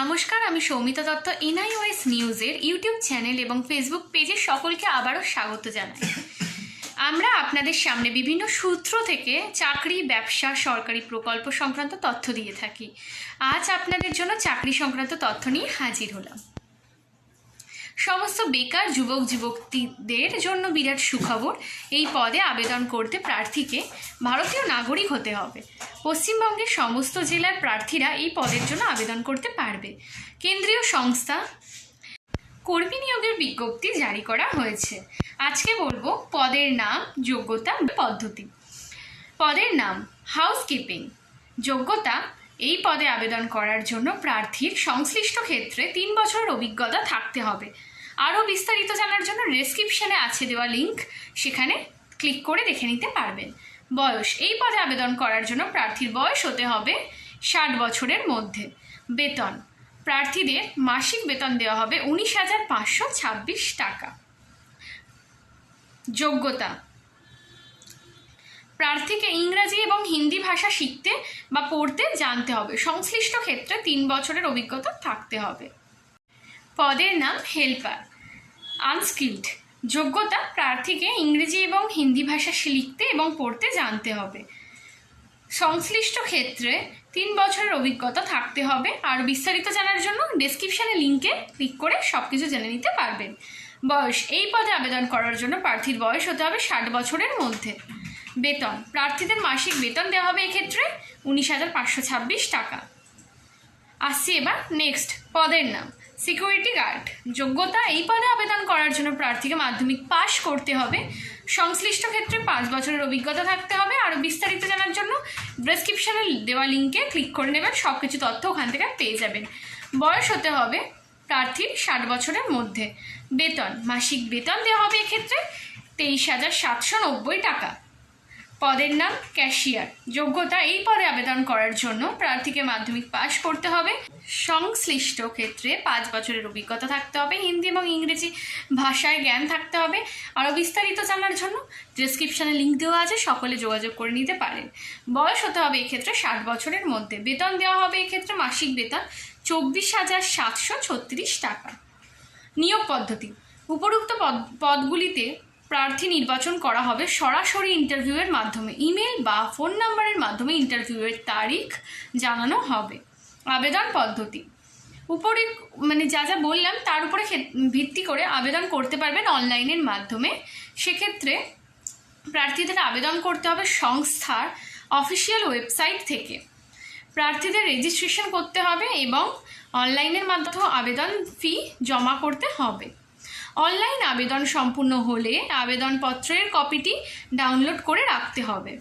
নমস্কার, আমি সৌমিতা দত্ত, এনআইওএস নিউজের ইউটিউব চ্যানেল এবং ফেসবুক পেজে সকলকে আবারও স্বাগত জানাই। আমরা আপনাদের সামনে বিভিন্ন সূত্র থেকে চাকরি, ব্যবসা, সরকারি প্রকল্প সংক্রান্ত তথ্য দিয়ে থাকি। আজ আপনাদের জন্য চাকরি সংক্রান্ত তথ্য নিয়ে হাজির হলাম। সমস্ত বেকার যুবক যুবতীদের জন্য বিরাট সুখবর এই পদে আবেদন করতে প্রার্থীকে ভারতীয় নাগরিক হতে হবে। পশ্চিমবঙ্গের সমস্ত জেলার প্রার্থীরা এই পদের জন্য আবেদন করতে পারবে। কেন্দ্রীয় সংস্থা কর্মী নিয়োগের বিজ্ঞপ্তি জারি করা হয়েছে। আজকে বলব পদের নাম, যোগ্যতা, পদ্ধতি। পদের নাম হাউসকিপিং যোগ্যতা, এই পদে আবেদন করার জন্য প্রার্থীর সংশ্লিষ্ট ক্ষেত্রে তিন বছরের অভিজ্ঞতা থাকতে হবে। আরও বিস্তারিত জানার জন্য ডেসক্রিপশনে আছে দেওয়া লিঙ্ক সেখানে ক্লিক করে দেখে নিতে পারবেন। বয়স, এই পদে আবেদন করার জন্য প্রার্থীর বয়স হতে হবে ষাট বছরের মধ্যে। বেতন, প্রার্থীদের মাসিক বেতন দেওয়া হবে উনিশ হাজার পাঁচশো ছাব্বিশ টাকা। যোগ্যতা, প্রার্থীকে ইংরাজি এবং হিন্দি ভাষা শিখতে বা পড়তে জানতে হবে। সংশ্লিষ্ট ক্ষেত্রে তিন বছরের অভিজ্ঞতা থাকতে হবে। পদের নাম হেল্পার। আনস্কিল্ড। যোগ্যতা প্রার্থীকে ইংরেজি এবং হিন্দি ভাষা লিখতে এবং পড়তে জানতে হবে। সংশ্লিষ্ট ক্ষেত্রে তিন বছরের অভিজ্ঞতা থাকতে হবে। আর বিস্তারিত জানার জন্য ডেসক্রিপশানে লিঙ্কে ক্লিক করে সব কিছু জেনে নিতে পারবেন। বয়স। এই পদে আবেদন করার জন্য প্রার্থীর বয়স হতে হবে ষাট বছরের মধ্যে। বেতন। প্রার্থীদের মাসিক বেতন দেওয়া হবে এক্ষেত্রে উনিশ হাজার পাঁচশো ছাব্বিশ টাকা। আসছি এবার নেক্সট পদের নাম। সিকিউরিটি গার্ড যোগ্যতা এই পদে আবেদন করার জন্য প্রার্থীকে মাধ্যমিক পাশ করতে হবে। সংশ্লিষ্ট ক্ষেত্রে পাঁচ বছরের অভিজ্ঞতা থাকতে হবে। আরও বিস্তারিত জানার জন্য ডেসক্রিপশনে দেওয়া লিঙ্কে ক্লিক করে নেবেন সব কিছু তথ্য ওখান থেকে পেয়ে যাবেন। বয়স হতে হবে প্রার্থীর ষাট বছরের মধ্যে। বেতন, মাসিক বেতন দেওয়া হবে এক্ষেত্রে তেইশ হাজার সাতশো নব্বই টাকা। পদের নাম ক্যাশিয়ার। যোগ্যতা এই পদে আবেদন করার জন্য প্রার্থীকে মাধ্যমিক পাশ করতে হবে। সংশ্লিষ্ট ক্ষেত্রে পাঁচ বছরের অভিজ্ঞতা থাকতে হবে। হিন্দি এবং ইংরেজি ভাষায় জ্ঞান থাকতে হবে। আরও বিস্তারিত জানার জন্য ডিসক্রিপশানে লিঙ্ক দেওয়া আছে। সকলে যোগাযোগ করে নিতে পারেন। বয়স হতে হবে এক্ষেত্রে ষাট বছরের মধ্যে। বেতন দেওয়া হবে এক্ষেত্রে মাসিক বেতন চব্বিশ হাজার সাতশো ছত্রিশ টাকা। নিয়োগ পদ্ধতি। উপরোক্ত পদ পদগুলিতে প্রার্থী নির্বাচন করা হবে সরাসরি ইন্টারভিউয়ের মাধ্যমে। ইমেল বা ফোন নাম্বারের মাধ্যমে ইন্টারভিউয়ের তারিখ জানানো হবে। আবেদন পদ্ধতি। উপরে মানে যা যা বললাম, তার উপরে ভিত্তি করে আবেদন করতে পারবেন অনলাইনের মাধ্যমে। সেক্ষেত্রে প্রার্থীদের আবেদন করতে হবে সংস্থার অফিসিয়াল ওয়েবসাইট থেকে। প্রার্থীদের রেজিস্ট্রেশন করতে হবে এবং অনলাইনের মাধ্যমে আবেদন ফি জমা করতে হবে। অনলাইন আবেদন সম্পূর্ণ হলে আবেদনপত্রের কপিটি ডাউনলোড করে রাখতে হবে।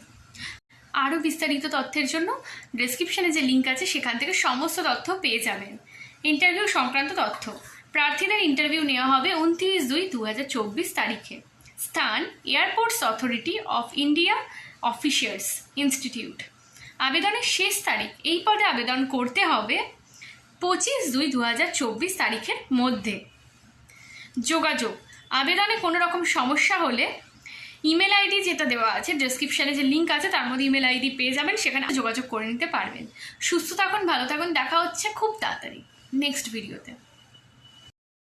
আরও বিস্তারিত তথ্যের জন্য ডেসক্রিপশনে যে লিঙ্ক আছে, সেখান থেকে সমস্ত তথ্য পেয়ে যাবেন। ইন্টারভিউ সংক্রান্ত তথ্য। প্রার্থীদের ইন্টারভিউ নেওয়া হবে উনত্রিশ দুই দু তারিখে। স্থান airports authority of India officers institute আবেদনের শেষ তারিখ, এই পদে আবেদন করতে হবে পঁচিশ দুই দু তারিখের মধ্যে। যোগাযোগ। আবেদনে কোনো রকম সমস্যা হলে ইমেল আইডি যেটা দেওয়া আছে ডিসক্রিপশানে যে লিঙ্ক আছে, তার মধ্যে ইমেল আইডি পেয়ে যাবেন, সেখানে যোগাযোগ করে নিতে পারবেন। সুস্থ থাকুন, ভালো থাকুন, দেখা হচ্ছে খুব তাড়াতাড়ি। নেক্সট ভিডিওতে